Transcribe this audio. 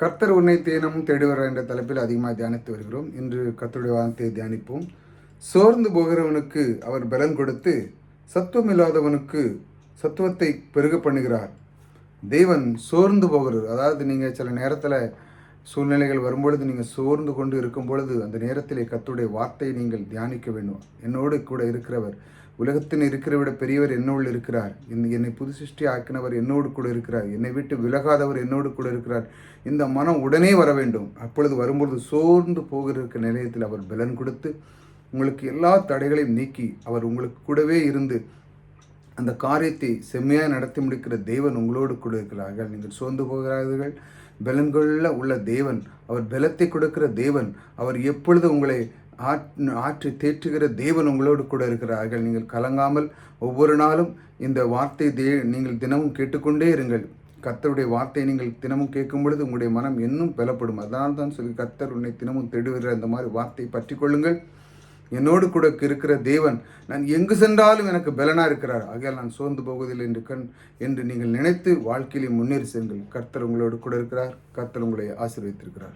கர்த்தர் உன்னை தேனமும் தேடுவர் என்ற தலைப்பில் அதிகமாக தியானித்து வருகிறோம். இன்று கர்த்தருடைய வார்த்தையை தியானிப்போம். சோர்ந்து போகிறவனுக்கு அவர் பலன் கொடுத்து சத்துவம் இல்லாதவனுக்கு சத்துவத்தை பெருக பண்ணுகிறார். தேவன் சோர்ந்து போகிறது அதாவது நீங்கள் சில நேரத்தில் சூழ்நிலைகள் வரும்பொழுது நீங்கள் சோர்ந்து கொண்டு இருக்கும் பொழுது அந்த நேரத்திலே கத்துடைய வார்த்தையை நீங்கள் தியானிக்க வேண்டும். என்னோடு கூட இருக்கிறவர் உலகத்தின் இருக்கிற விட பெரியவர் என்னோடு இருக்கிறார். என்னை புது சிருஷ்டி ஆக்கினவர் என்னோடு கூட இருக்கிறார். என்னை விட்டு விலகாதவர் என்னோடு கூட இருக்கிறார். இந்த மனம் உடனே வர வேண்டும். அப்பொழுது வரும்பொழுது சோர்ந்து போகிற நிலையத்தில் அவர் பலன் கொடுத்து உங்களுக்கு எல்லா தடைகளையும் நீக்கி அவர் உங்களுக்கு கூடவே இருந்து அந்த காரியத்தை செம்மையாக நடத்தி முடிக்கிற தேவன் உங்களோடு கூட இருக்கிறார்கள். நீங்கள் சோர்ந்து போகிறார்கள். பலன்கொள்ள உள்ள தேவன் அவர் பலத்தை கொடுக்கிற தேவன் அவர் எப்பொழுது உங்களை ஆற்- ஆற்றி தேற்றுகிற தேவன் உங்களோடு கூட இருக்கிறார்கள். நீங்கள் கலங்காமல் ஒவ்வொரு நாளும் இந்த வார்த்தை தே நீங்கள் தினமும் கேட்டுக்கொண்டே இருங்கள். கத்தருடைய வார்த்தையை நீங்கள் தினமும் கேட்கும் பொழுது உங்களுடைய மனம் இன்னும் பலப்படும். அதனால் தான் சொல்லி கத்தர் உன்னை தினமும் தேடுகிற அந்த மாதிரி வார்த்தையை பற்றி கொள்ளுங்கள். என்னோடு கூட இருக்கிற தேவன் நான் எங்கு சென்றாலும் எனக்கு பலனாக இருக்கிறார். ஆகையால் நான் சோர்ந்து போவதில்லை என்று கண் என்று நீங்கள் நினைத்து வாழ்க்கையிலே முன்னேறி செல்லுங்கள். கர்த்தர் உங்களோடு கூட இருக்கிறார். கர்த்தர் உங்களை ஆசீர்வதித்திருக்கிறார்.